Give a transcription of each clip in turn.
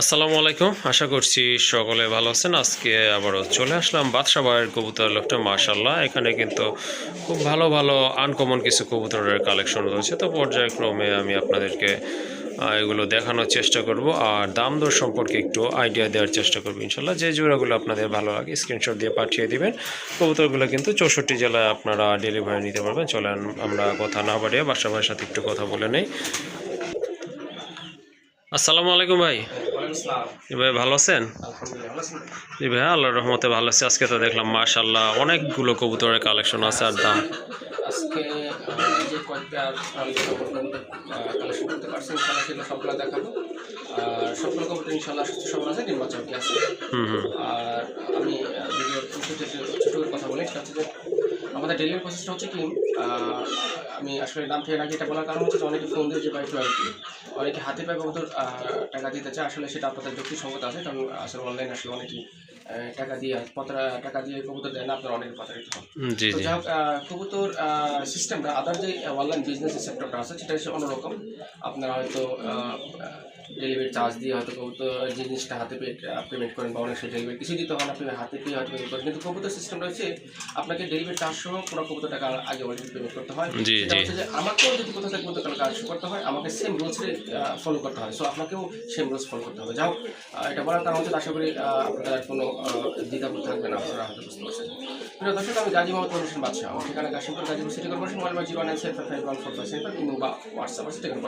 আসসালামু আলাইকুম। আশা করছি সকলে ভালো আছেন। আজকে আবারও চলে আসলাম বাদশা ভাইয়ের কবুতর লোকটা মাশাল্লাহ এখানে কিন্তু খুব ভালো ভালো আনকমন কিছু কবুতরের কালেকশন রয়েছে। তো পর্যায়ক্রমে আমি আপনাদেরকে এগুলো দেখানোর চেষ্টা করব। আর দাম দর সম্পর্কে একটু আইডিয়া দেওয়ার চেষ্টা করব ইনশাল্লাহ যে জোড়াগুলো আপনাদের ভালো লাগে স্ক্রিনশট দিয়ে পাঠিয়ে দিবেন। কবুতরগুলো কিন্তু চৌষট্টি জেলায় আপনারা ডেলিভারি নিতে পারবেন। চলেন আমরা কথা না বাড়িয়ে ভাইয়ের সাথে একটু কথা বলে নেই। আসসালামু আলাইকুম ভাই। জি ভাই ভালো আছেন? জি ভাই আল্লাহর রহমতে ভালো আছে। আজকে তো দেখলাম মাশাল্লাহ অনেকগুলো কবুতরের কালেকশন আছে আর দাম। আর আমি ভিডিওর ছোটো ছোটো কথা বলি সেটা হচ্ছে আমাদের ডেলিভারি প্রসেসটা হচ্ছে কি আমি আসলে নাম থেকে রাখি এটা বলার কারণ হচ্ছে যে অনেকে ফোন দিয়ে যে বাই টু অনেকে হাতে পায়ে আহ, টাকা দিতে চায় আসলে সেটা আপনাদের যুক্তিসঙ্গত আছে কারণ আসলে অনলাইন আসলে অনেকেই টাকা দিয়ে পত্রা টাকা দিয়ে কবুতর দেয় না আপনারা অনেকে প্রতারিত হন তো যাই হোক কবুতর সিস্টেমটা আদার যে অনলাইন বিজনেস সেক্টরটা আছে সেটা হচ্ছে অন্যরকম। আপনারা হয়তো ডেলিভারি চার্জ দিয়ে হয়তো কবুতর জিনিসটা হাতে পেয়ে পেমেন্ট করেন বা অনেক সময় ডেলিভারি কিছু দিতে হয় আপনি হাতে পেয়ে হয়তো পেমেন্ট করেন। কিন্তু কবুতর সিস্টেমটা হচ্ছে আপনাকে ডেলিভারি চার্জ সহ পুরো কবুতর টাকা আগে অলরেডি পেমেন্ট করতে হয়। সেটা হচ্ছে যে আমাকেও যদি কোথাও থেকে কবুতর কাজ করতে হয় আমাকে সেম রুলসে ফলো করতে হয়। সো আপনাকেও সেম রুলস ফলো করতে হবে। যাও এটা বলার কারণ হচ্ছে আশা করি আপনাদের কোনো দ্বিধাবোধ থাকবে না আপনারা হয়তো বুঝতে পারছেন। প্রিয় দর্শক আমি গাজী মোহাম্মদ মনুষেন বাদশাহ। আমার ঠিকানা Kashimpur Gazipur city corporation mobile number zero nine seven five one four five seven কিংবা হোয়াটসঅ্যাপ আছে সেখানে।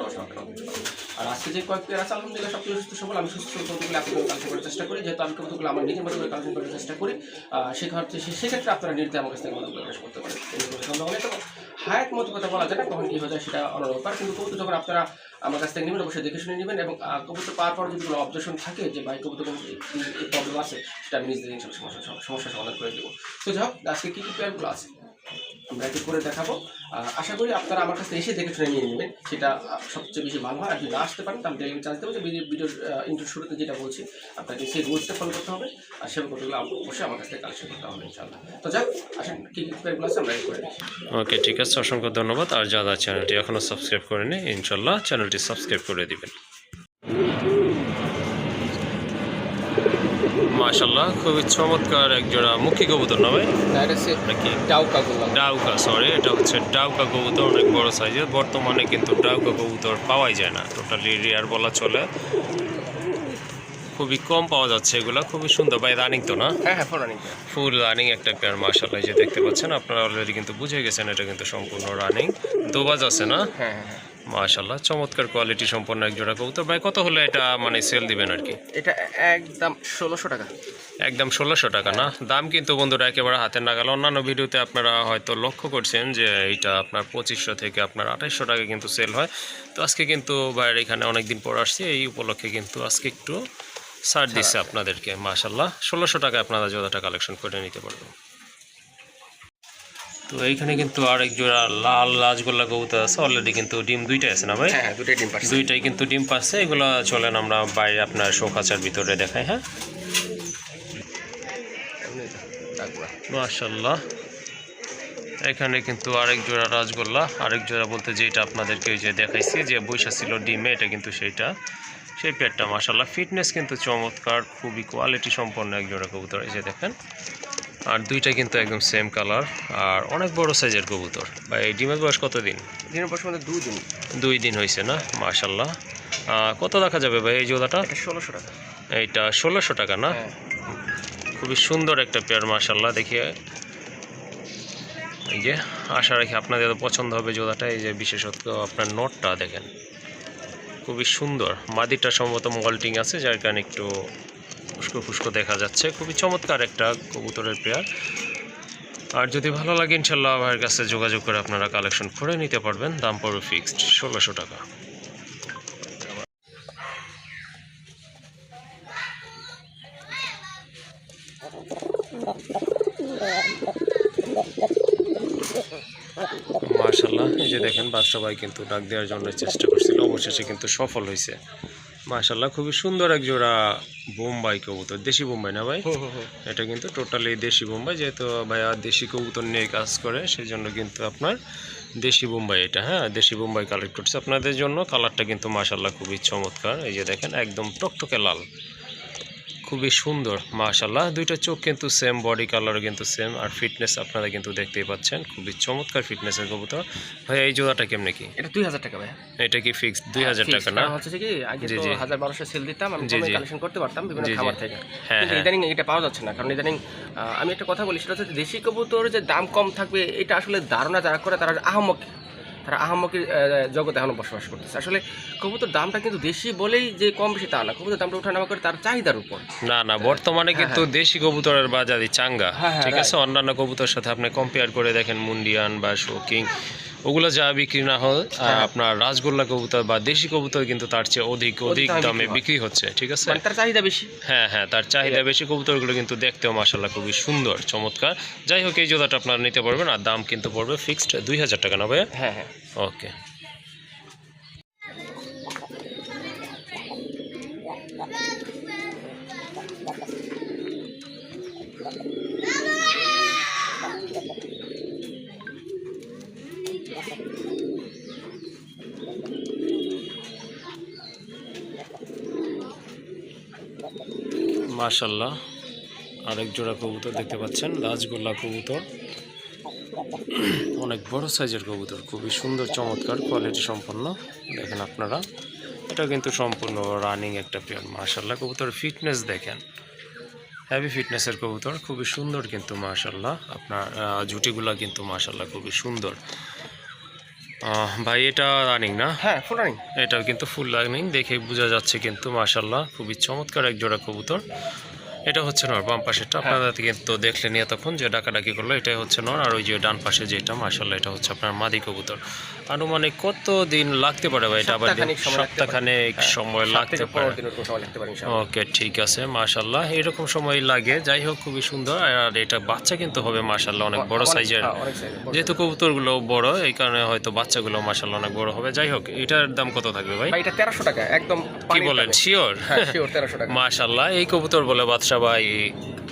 আর আজকে যে কয়েক পেয়ার আছে আলহামদুলিল্লাহ সব সুস্থ সবল, আমি সুস্থ কতগুলো আপনাদের কালেকশন করার চেষ্টা করি। যেহেতু আমি কতগুলো আমার নিজের মতো করে করার চেষ্টা করি সেক্ষেত্রে সেক্ষেত্রে আপনারা নির্দিষ্ট আমার কাছ থেকে প্রকাশ করতে পারেন। হায়াত মতো কথা বলা যায় না কখন কী হয়ে যায় সেটা অন্য ব্যাপার কিন্তু কবুতর যখন আপনারা আমার কাছ থেকে নেবেন, অবশ্যই দেখে শুনে নেবেন এবং কবুতর পাওয়ার পর যদি কোনো অবজেকশন থাকে যে ভাই কবুতর কোনো প্রবলেম আছে, সেটা আমি নিজেদের সমস্যা সমস্যা সমাধান করে দেবো। তো যাই হোক, আজকে কী কী পেয়ারগুলো আছে? আমরা করে দেখাবো। আশা করি আপনারা আমার কাছে এসে দেখে শুনে নিয়ে নেবেন। সেটা সবচেয়ে বেশি ভালো হয়। আর যদি না আসতে পারেন তাহলে ডেলিভারি চার্জ দেবো যে ভিডিওর ইন্টার শুরুতে যেটা বলছি, আপনাকে সেই রুলসটা ফলো করতে হবে। আর সেরকম কতগুলো অবশ্যই আমার কাছ কালেকশন করতে হবে ইনশাল্লাহ তো যাক, আসেন, কী কী পেয়ারগুলো আছে আমরা করে ওকে ঠিক আছে, অসংখ্য ধন্যবাদ। আর যারা চ্যানেলটি এখনও সাবস্ক্রাইব করেনি ইনশাল্লাহ চ্যানেলটি সাবস্ক্রাইব করে দিবেন। মাশাল্লাহ খুবই চমৎকার এক জোড়া মুখী কবুতর না ভাই? নাকি? ডাউকাগুলো ডাউকা সরি এটা হচ্ছে ডাউকা কবুতর অনেক বড় সাইজের বর্তমানে কিন্তু ডাউকা কবুতর পাওয়াই যায় না টোটালি রেয়ার বলা চলে। খুবই কম পাওয়া যাচ্ছে এগুলা খুবই সুন্দর। ভাই রানিং তো না? হ্যাঁ হ্যাঁ ফোরানিং ফুল রানিং একটা পেয়ার মার্শাল্লাহ যে দেখতে পাচ্ছেন আপনারা অলরেডি কিন্তু বুঝে গেছেন এটা কিন্তু সম্পূর্ণ রানিং দোবাজ আছে না? হ্যাঁ হ্যাঁ হ্যাঁ। মাশাল্লাহ চমৎকার কোয়ালিটি সম্পন্ন এক জোড়া কবুতর। ভাই কত হলে এটা মানে সেল দিবেন আর কি? এটা একদম ষোলোশো টাকা। একদম ষোলোশো টাকা না? দাম কিন্তু বন্ধুরা একেবারে হাতের নাগাল। অন্যান্য ভিডিওতে আপনারা হয়তো লক্ষ্য করছেন যে এইটা আপনার পঁচিশশো থেকে আপনার আঠাইশশো টাকা কিন্তু সেল হয়। তো আজকে কিন্তু বাইরে এখানে অনেক দিন পর আসছি। এই উপলক্ষে কিন্তু আজকে একটু ছাড় দিচ্ছে আপনাদেরকে মাশাল্লাহ ষোলোশো টাকা আপনারা জোড়াটা কালেকশন করে নিতে পারবেন। তো এইখানে কিন্তু আরেক জোড়া লাল রাজগোল্লা কবুতর আছে। অলরেডি কিন্তু ডিম দুইটাই আছে না ভাই? হ্যাঁ হ্যাঁ দুটোই ডিম পাচ্ছি দুইটাই কিন্তু ডিম পাচ্ছে এগুলো চলেন আমরা বাইরে আপনার শোকাচার ভিতরে দেখাই হ্যাঁ? মাশাল্লাহ এখানে কিন্তু আরেক জোড়া রাজগোল্লা আরেক জোড়া বলতে যেটা আপনাদেরকে ওই যে দেখাইছি যে বৈশা ছিল ডিমে এটা কিন্তু সেইটা। সেই পেটটা মাশাল্লাহ ফিটনেস কিন্তু চমৎকার খুবই কোয়ালিটি সম্পন্ন এক জোড়া কবুতর। এই যে দেখেন আর দুইটা কিন্তু একদম সেম কালার আর অনেক বড় সাইজের কবুতর। বা এই ডিমের বয়স কতদিন? দিনের পর মধ্যে দুই দিন। দুই দিন হয়েছে না? মাশাল্লাহ কত দেখা যাবে ভাই এই জোড়াটা? এটা ষোলোশো টাকা। এইটা ষোলোশো টাকা না? হ্যাঁ। খুবই সুন্দর একটা পেয়ার মাশাল্লাহ দেখিয়ে এই যে আশা রাখি আপনাদের পছন্দ হবে জোড়াটা। এই যে বিশেষত আপনার নোটটা দেখেন। খুবই সুন্দর। মাদিটা সম্ভবত মল্টিং আছে যার কারণে একটু ফুসকো ফুসকো দেখা যাচ্ছে। খুবই চমৎকার একটা কবুতরের পেয়ার। আর যদি ভালো লাগে, ইনশাল্লাহ ভাইয়ের কাছে যোগাযোগ করে আপনারা কালেকশন করে নিতে পারবেন। দাম পড়বে ফিক্সড ষোলোশো টাকা। মার্শাল্লাহ এই যে দেখেন বাদশা ভাই কিন্তু ডাক দেওয়ার জন্য চেষ্টা করছিল। অবশেষে কিন্তু সফল হয়েছে। মার্শাল্লাহ খুবই সুন্দর এক জোড়া বোম্বাই কবুতর দেশি বোম্বাই না ভাই? এটা কিন্তু টোটালি দেশি বোম্বাই যেহেতু ভাইয়া দেশি কবুতর নিয়ে কাজ করে সেই জন্য কিন্তু আপনার দেশি বোম্বাই এটা হ্যাঁ? দেশি বোম্বাই কালেক্ট করছে আপনাদের জন্য কালারটা কিন্তু মাশাল্লাহ খুবই চমৎকার। এই যে দেখেন একদম টকটকে লাল। খুবই সুন্দর মাশাল্লাহ দুইটা চোখ কিন্তু সেম বডি কালারও কিন্তু সেম আর ফিটনেস আপনারা কিন্তু দেখতেই পাচ্ছেন। খুবই চমৎকার ফিটনেসের কবুতর। ভাই এই জোড়াটা কেমনে কি? এটা দুই হাজার টাকা ভাই এটা কি ফিক্সড দুই হাজার টাকা না? হচ্ছে কি আগে তো। হাজার বারোশো সেল দিতাম আমি। কালেকশন করতে পারতাম বিভিন্ন। খাবার থেকে। হ্যাঁ, কিন্তু হ্যাঁ। ইদানিং এটা পাওয়া যাচ্ছে না কারণ ইদানিং আমি একটা কথা বলি সেটা হচ্ছে দেশি কবুতর যে দাম কম থাকবে এটা আসলে ধারণা যারা করে তারা আহমক তারা আহমকের আহ, জগতে এখনও বসবাস করতেছে। আসলে কবুতর দামটা কিন্তু দেশি বলেই যে কম বেশি তা না। কবুতর দামটা ওঠানামা করে তার চাহিদার উপর। না না বর্তমানে কিন্তু দেশি কবুতরের বাজারই চাঙ্গা। হ্যাঁ, হ্যাঁ, ঠিক আছে? অন্যান্য কবুতর সাথে আপনি কম্পেয়ার করে দেখেন মুন্ডিয়ান বা শোকিং ওগুলো যা বিক্রি না হয় হ্যাঁ। আপনার রাজগোল্লা কবুতর বা দেশি কবুতর কিন্তু তার চেয়ে অধিক অধিক দামে বিক্রি হচ্ছে ঠিক আছে? মানে তার চাহিদা বেশি। হ্যাঁ হ্যাঁ তার চাহিদা বেশি কবুতরগুলো কিন্তু দেখতেও মাসাল্লাহ খুবই সুন্দর চমৎকার। যাই হোক এই জোদাটা আপনারা নিতে পারবেন আর দাম কিন্তু পড়বে ফিক্সড দুই হাজার টাকা না হ্যাঁ হ্যাঁ। ওকে মাশাল্লাহ আরেক জোড়া কবুতর দেখতে পাচ্ছেন, রাজগোল্লা কবুতর। অনেক বড় সাইজের কবুতর, খুবই সুন্দর, চমৎকার কোয়ালিটি সম্পন্ন। দেখেন আপনারা, এটা কিন্তু সম্পূর্ণ রানিং একটা পেয়ার মার্শাল্লাহ কবুতর ফিটনেস দেখেন। হ্যাভি ফিটনেসের কবুতর, খুবই সুন্দর কিন্তু মার্শাল্লাহ আপনার জুটিগুলা কিন্তু মার্শাল্লাহ খুবই সুন্দর। ভাই এটা রানিং না? হ্যাঁ ফুল রানিং এটাও কিন্তু ফুল রানিং দেখে বোঝা যাচ্ছে কিন্তু মাসাল্লাহ খুবই চমৎকার এক জোড়া কবুতর। এটা হচ্ছে নর বাম পাশেরটা আপনারা কিন্তু দেখলেন তখন যে ডাকাডাকি করল এটাই হচ্ছে নর। আর ওই যে ডান পাশে যেটা মার্শাল্লাহ এটা হচ্ছে আপনার মাদি কবুতর। আনুমানিক কত দিন লাগতে পারে ভাই এটা আবার সপ্তাহখানেক সময় লাগতে পারে। হ্যাঁ। ওকে ঠিক আছে মাশাল্লাহ এরকম সময় লাগে। যাই হোক খুবই সুন্দর। আর এটা বাচ্চা কিন্তু হবে মাশাল্লাহ অনেক বড় সাইজের হ্যাঁ, যেহেতু কবুতরগুলো বড় এই কারণে হয়তো বাচ্চাগুলো মাশাল্লাহ অনেক বড় হবে। যাই হোক এটার দাম কত থাকবে ভাই? এটা তেরোশো টাকা একদম কি বলেন শিওর হ্যাঁ মাশাল্লাহ এই কবুতর বলে বাদশা ভাই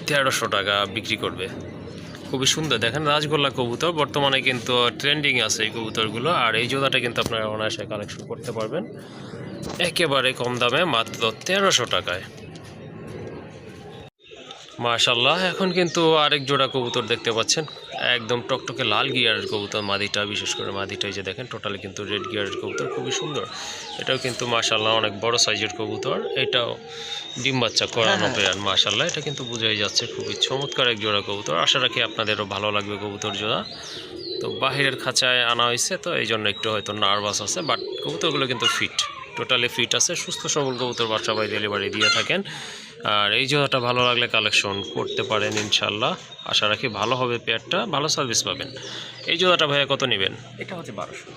তেরোশো টাকা বিক্রি করবে। খুবই সুন্দর। দেখেন, রাজগোল্লা কবুতর, বর্তমানে কিন্তু ট্রেন্ডিং আছে এই কবুতরগুলো, আর এই জোড়াটা কিন্তু আপনারা অনায়াসে কালেকশন করতে পারবেন। একেবারে কম দামে, মাত্র তেরোশো টাকায়। মাশাল্লাহ এখন কিন্তু আরেক জোড়া কবুতর দেখতে পাচ্ছেন। একদম টকটকে লাল গিয়ারের কবুতর মাদিটা বিশেষ করে মাদিটা এই যে দেখেন টোটালি কিন্তু রেড গিয়ারের কবুতর খুবই সুন্দর। এটাও কিন্তু মাশাল্লাহ অনেক বড় সাইজের কবুতর এটাও ডিম বাচ্চা করানো পেয়ার মাশাল্লাহ এটা কিন্তু বোঝাই যাচ্ছে খুবই চমৎকার এক জোড়া কবুতর। আশা রাখি আপনাদেরও ভালো লাগবে কবুতর জোড়া। তো বাহিরের খাঁচায় আনা হয়েছে তো এই জন্য একটু হয়তো নার্ভাস আছে বাট কবুতরগুলো কিন্তু ফিট টোটালি ফিট আছে। সুস্থ সবল কবুতর বাচ্চা ভাই ডেলিভারি দিয়ে থাকেন। আর এই জোড়াটা ভালো লাগলে কালেকশন করতে পারেন ইনশাল্লাহ আশা রাখি ভালো হবে পেয়ারটা ভালো সার্ভিস পাবেন। এই জোড়াটা ভাইয়া কত নেবেন? এটা হচ্ছে বারোশো।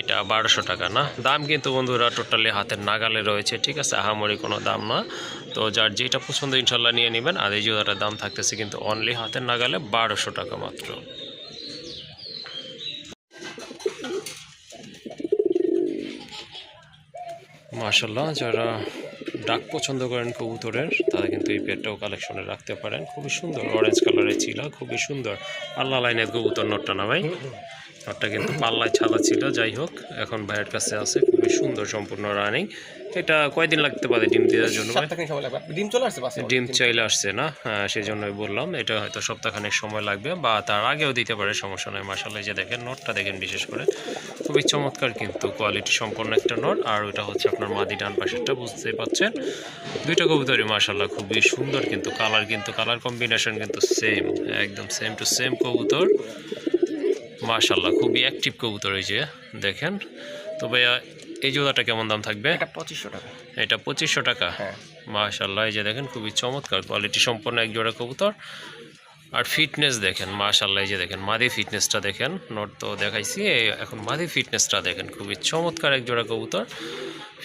এটা বারোশো টাকা না? দাম কিন্তু বন্ধুরা টোটালি হাতের নাগালে রয়েছে ঠিক আছে? আহামরি কোনো দাম না। তো যার যেটা পছন্দ ইনশাল্লাহ নিয়ে নেবেন আর এই জোড়াটার দাম থাকতেছে কিন্তু অনলি হাতের নাগালে বারোশো টাকা মাত্র। মার্শাল্লাহ যারা ডাক পছন্দ করেন কবুতরের তারা কিন্তু এই পেটটাও কালেকশনে রাখতে পারেন। খুবই সুন্দর অরেঞ্জ কালারের ছিল খুবই সুন্দর। পাল্লা লাইনের কবুতর নটটা না ভাই? নটটা কিন্তু পাল্লায় ছাদা ছিল যাই হোক এখন ভাইয়ের কাছে আছে খুবই সুন্দর সম্পূর্ণ রানিং এটা কয়দিন লাগতে পারে ডিম দেওয়ার জন্য ডিম চলে আসছে পাশে ডিম চাইলে আসছে না? হ্যাঁ সেই জন্যই বললাম। এটা হয়তো সপ্তাহখানেক সময় লাগবে বা তার আগেও দিতে পারে সমস্যা নয় মাসাল্লাহ যে দেখেন নোটটা দেখেন বিশেষ করে। খুবই চমৎকার কিন্তু কোয়ালিটি সম্পন্ন একটা নোট। আর ওটা হচ্ছে আপনার মাদি ডান পাশেরটা বুঝতেই পাচ্ছেন। দুইটা কবুতরই মাসাল্লাহ খুবই সুন্দর কিন্তু কালার কিন্তু কালার কম্বিনেশন কিন্তু সেম একদম সেম টু সেম কবুতর। মাশাল্লাহ খুবই অ্যাক্টিভ কবুতর এই যে দেখেন। তো ভাইয়া এই জোড়াটা কেমন দাম থাকবে? এটা পঁচিশশো টাকা। এটা পঁচিশশো টাকা? হ্যাঁ। মাশাল্লাহ এই যে দেখেন খুবই চমৎকার কোয়ালিটি সম্পন্ন এক জোড়া কবুতর। আর ফিটনেস দেখেন মাশাল্লাহ এই যে দেখেন মাদি ফিটনেসটা দেখেন নোট তো দেখাইছি এখন মাদি ফিটনেসটা দেখেন খুবই চমৎকার এক জোড়া কবুতর।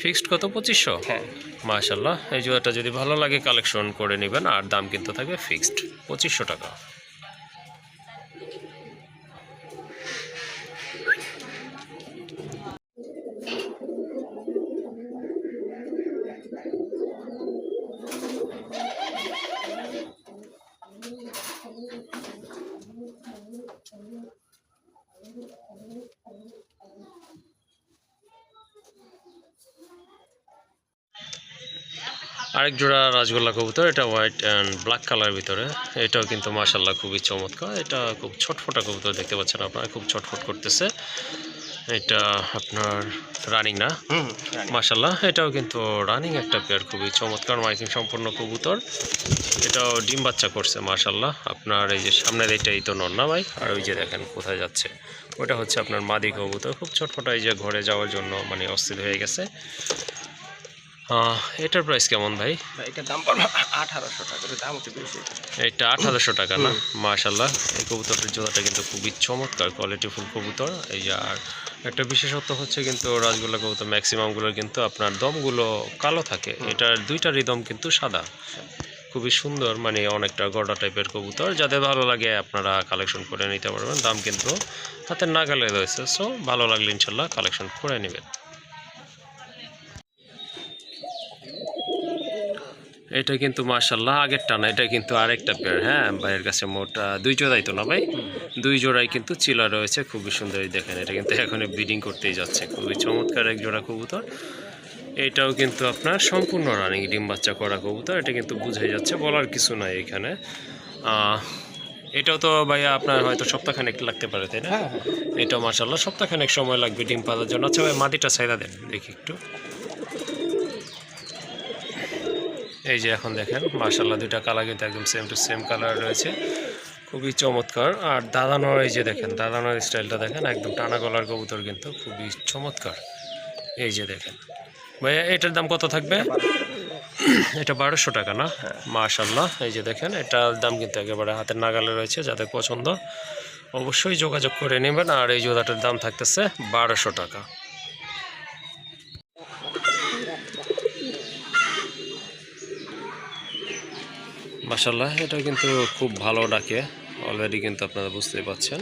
ফিক্সড কত পঁচিশশো? হ্যাঁ। মাশাল্লাহ এই জোড়াটা যদি ভালো লাগে কালেকশন করে নেবেন আর দাম কিন্তু থাকবে ফিক্সড পঁচিশশো টাকা। আরেক জোড়া রাজগোল্লা কবুতর, এটা হোয়াইট অ্যান্ড ব্ল্যাক কালার ভিতরে। এটাও কিন্তু মাসাল্লাহ খুবই চমৎকার। এটা খুব ছটফটা কবুতর দেখতে পাচ্ছেন আপনারা, খুব ছটফট করতেছে। এটা আপনার রানিং না? মাসাল্লাহ এটাও কিন্তু রানিং একটা পেয়ার খুবই চমৎকার মাইকিং সম্পূর্ণ কবুতর। এটাও ডিম বাচ্চা করছে মাসাল্লাহ আপনার এই যে সামনের এইটাই তো নন্না ভাই? আর ওই যে দেখেন কোথায় যাচ্ছে। ওটা হচ্ছে আপনার মাদি কবুতর। খুব ছটফটা এই যে ঘরে যাওয়ার জন্য মানে অস্থির হয়ে গেছে। এটার প্রাইস কেমন ভাই? এটার দাম পড়বে আঠারোশো টাকা দাম একটু বেশি। এটা আট হাজারশো টাকা না? মাশাল্লাহ এই কবুতরের জোড়াটা কিন্তু খুবই চমৎকার কোয়ালিটি ফুল কবুতর। এই আর একটা বিশেষত্ব হচ্ছে কিন্তু রাজগোল্লা কবুতর ম্যাক্সিমামগুলোর কিন্তু আপনার দমগুলো কালো থাকে। এটার দুইটারই দম কিন্তু সাদা। খুবই সুন্দর মানে অনেকটা গড়া টাইপের কবুতর। যাদের ভালো লাগে আপনারা কালেকশন করে নিতে পারবেন। দাম কিন্তু হাতের নাগালে রয়েছে সো ভালো লাগলে ইনশাল্লাহ কালেকশন করে নেবেন। এটা কিন্তু মার্শাল্লাহ আগের টানা এটা কিন্তু আরেকটা পেয়ার হ্যাঁ? ভাইয়ের কাছে মোট দুই জোড়াই তো না ভাই? দুই জোড়াই কিন্তু চিলা রয়েছে খুবই সুন্দর এই দেখেন এটা কিন্তু এখনই ব্রিডিং করতেই যাচ্ছে খুবই চমৎকার এক জোড়া কবুতর। এটাও কিন্তু আপনার সম্পূর্ণ রানিং ডিম বাচ্চা করা কবুতর এটা কিন্তু বুঝাই যাচ্ছে বলার কিছু নাই এখানে। এটাও তো ভাইয়া আপনার হয়তো সপ্তাহখানেক লাগতে পারে তাই না? হ্যাঁ হ্যাঁ। এটাও মার্শাল্লাহ সপ্তাহখানেক সময় লাগবে ডিম পাতার জন্য। আচ্ছা ভাই মাটিটা ছাইরা দেন দেখি একটু। এই যে এখন দেখেন মার্শাল্লাহ দুইটা কালার কিন্তু একদম সেম টু সেম কালার রয়েছে। খুবই চমৎকার। আর দাদানোর এই যে দেখেন, দাদানোর স্টাইলটা দেখেন, একদম টানা গলার কবুতর কিন্তু খুবই চমৎকার। এই যে দেখেন। ভাইয়া, এটার দাম কত থাকবে? এটা বারোশো টাকা না? মার্শাল্লাহ এই যে দেখেন, এটার দাম কিন্তু একেবারে হাতের নাগালে রয়েছে, যাদের পছন্দ অবশ্যই যোগাযোগ করে নেবেন। আর এই জোড়াটার দাম থাকতেছে বারোশো টাকা। মাসাল্লাহ এটা কিন্তু খুব ভালো ডাকে। অলরেডি কিন্তু আপনারা বুঝতেই পাচ্ছেন।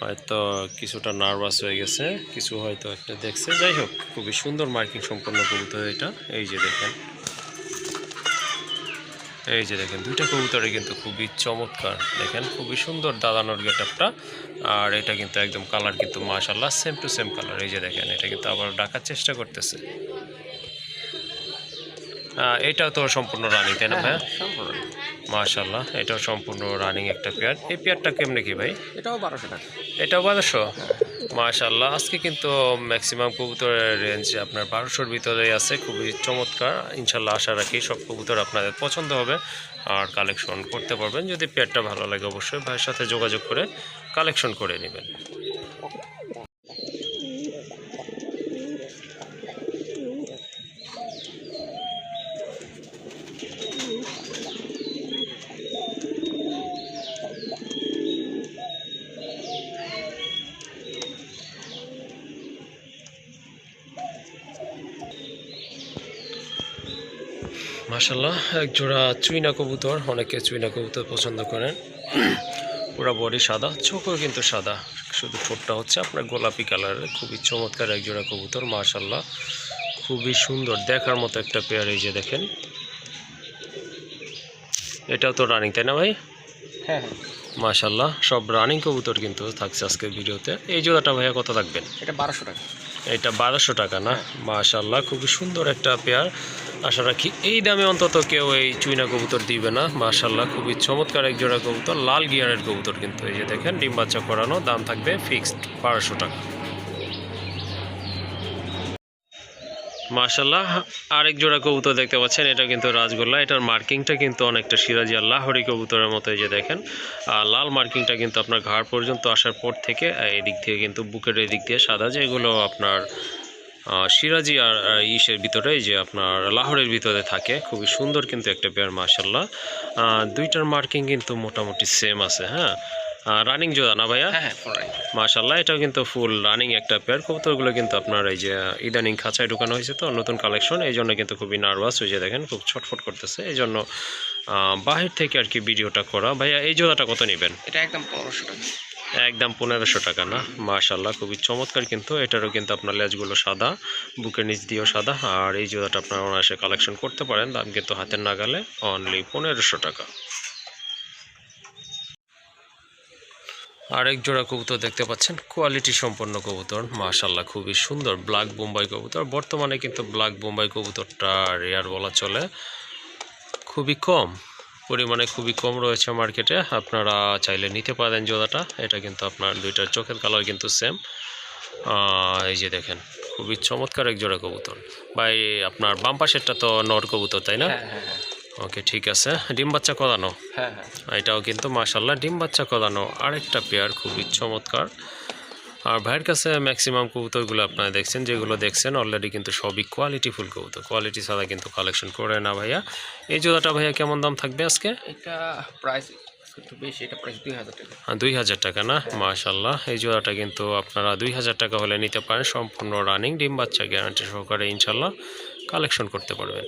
হয়তো কিছুটা নার্ভাস হয়ে গেছে, কিছু হয়তো একটা দেখছে। যাই হোক, খুবই সুন্দর মার্কিং সম্পন্ন কবুতর এটা। এই যে দেখেন। এই যে দেখেন, দুইটা কবুতরে কিন্তু খুবই চমৎকার। দেখেন, খুবই সুন্দর দাদানোর গেট আপটা আর এটা কিন্তু একদম কালার কিন্তু মাশাল্লাহ সেম টু সেম কালার এই যে দেখেন, এটা কিন্তু আবার ডাকার চেষ্টা করতেছে। এটাও তো সম্পূর্ণ রানিং তাই না ভাইয়া সম্পূর্ণ মাশাল্লাহ এটাও সম্পূর্ণ রানিং একটা পেয়ার এই পেয়ারটা কেমনে কি ভাই? এটাও বারোশো টাকা। এটাও বারোশো? মাশাল্লাহ আজকে কিন্তু ম্যাক্সিমাম কবুতরের রেঞ্জ আপনার বারোশোর ভিতরেই আছে খুবই চমৎকার। ইনশাল্লাহ আশা রাখি সব কবুতর আপনাদের পছন্দ হবে আর কালেকশন করতে পারবেন। যদি পেয়ারটা ভালো লাগে অবশ্যই ভাইয়ের সাথে যোগাযোগ করে কালেকশন করে নেবেন। মাশাল্লাহ এক জোড়া চুইনা কবুতর অনেকে চুইনা কবুতর পছন্দ করেন। পুরো বডি সাদা চোখও কিন্তু সাদা। শুধু ঠোঁটটা হচ্ছে আপনার গোলাপি কালারের খুবই চমৎকার এক জোড়া কবুতর মাশাল্লাহ খুবই সুন্দর দেখার মতো একটা পেয়ার এই যে দেখেন। এটাও তো রানিং তাই না ভাই? হ্যাঁ হ্যাঁ। মাশাল্লাহ সব রানিং কবুতর কিন্তু থাকছে আজকের ভিডিওতে। এই জোড়াটা ভাইয়া কত থাকবেন এটা বারোশো টাকা। এটা বারোশো টাকা না? মাশাল্লাহ খুবই সুন্দর একটা পেয়ার। আশা রাখি এই দামে অন্তত কেউ এই চুইনা কবুতর দিবে না। মাশাল্লাহ খুবই চমৎকার এক জোড়া কবুতর, লাল গিয়ারের কবুতর কিন্তু এই যে দেখেন, ডিম বাচ্চা করানো, দাম থাকবে ফিক্সড বারোশো টাকা। মাশাল্লাহ আরেক জোড়া কবুতর দেখতে পাচ্ছেন এটা কিন্তু রাজগোল্লা এটার মার্কিংটা কিন্তু অনেকটা সিরাজি আর লাহোরি কবুতরের মতো এই যে দেখেন। লাল মার্কিংটা কিন্তু আপনার ঘাড় পর্যন্ত আসার পর থেকে আহ, এদিক থেকে কিন্তু বুকের এদিক দিয়ে সাদা যেগুলো আপনার আহ, সিরাজি আর ইসের ভিতরে যে আপনার লাহোরের ভিতরে থাকে খুবই সুন্দর কিন্তু একটা পেয়ার মাশাল্লাহ আহ, দুইটার মার্কিং কিন্তু মোটামুটি সেম আছে হ্যাঁ? রানিং জোড়া না ভাইয়া? হ্যাঁ হ্যাঁ মাশাল্লাহ এটাও কিন্তু ফুল রানিং একটা পেয়ার কবুতরগুলো কিন্তু আপনার এই যে ইদানিং খাঁচায় ঢুকানো হয়েছে তো নতুন কালেকশন এই জন্য কিন্তু খুবই নার্ভাস হয়ে যে দেখেন খুব ছটফট করতেছে। এই জন্য বাহির থেকে আর কি ভিডিওটা করা। ভাইয়া এই জোড়াটা কত নেবেন? এটা একদম পনেরোশো টাকা। একদম পনেরোশো টাকা না? মাশাল্লাহ খুবই চমৎকার কিন্তু। এটারও কিন্তু আপনার লেজগুলো সাদা বুকের নিচ দিয়েও সাদা। আর এই জোড়াটা আপনার অনায়াসে কালেকশন করতে পারেন। দাম কিন্তু হাতের নাগালে অনলি পনেরোশো টাকা। আরেক জোড়া কবুতর দেখতে পাচ্ছেন। কোয়ালিটি সম্পন্ন কবুতর মাশাল্লাহ খুবই সুন্দর ব্ল্যাক বোম্বাই কবুতর। বর্তমানে কিন্তু ব্ল্যাক বোম্বাই কবুতরটা রেয়ার বলা চলে। খুবই কম, পরিমাণে খুবই কম রয়েছে মার্কেটে আপনারা চাইলে নিতে পারেন জোড়াটা, এটা কিন্তু আপনার দুইটার চোখের কালার কিন্তু সেম এই যে দেখেন, খুবই চমৎকার এক জোড়া কবুতর। ভাই, আপনার বাম পাশেরটা তো নর কবুতর, তাই না? হ্যাঁ হ্যাঁ হ্যাঁ। ওকে ঠিক আছে। ডিম বাচ্চা করানো হ্যাঁ হ্যাঁ। এটাও কিন্তু মাশাল্লাহ ডিম বাচ্চা করানো আরেকটা পেয়ার খুবই চমৎকার। আর ভাইয়ের কাছে ম্যাক্সিমাম কবুতরগুলো আপনারা দেখছেন যেগুলো দেখছেন অলরেডি কিন্তু সবই কোয়ালিটি ফুল কবুতর। কোয়ালিটি ছাড়া কিন্তু কালেকশন করে না ভাইয়া। এই জোড়াটা ভাইয়া কেমন দাম থাকবে আজকে? এটা প্রাইস দুই হাজার টাকা। দুই হাজার টাকা না? মাশাল্লাহ এই জোড়াটা কিন্তু আপনারা দুই হাজার টাকা হলে নিতে পারেন। সম্পূর্ণ রানিং ডিম বাচ্চা গ্যারান্টি সহকারে ইনশাল্লাহ কালেকশন করতে পারবেন।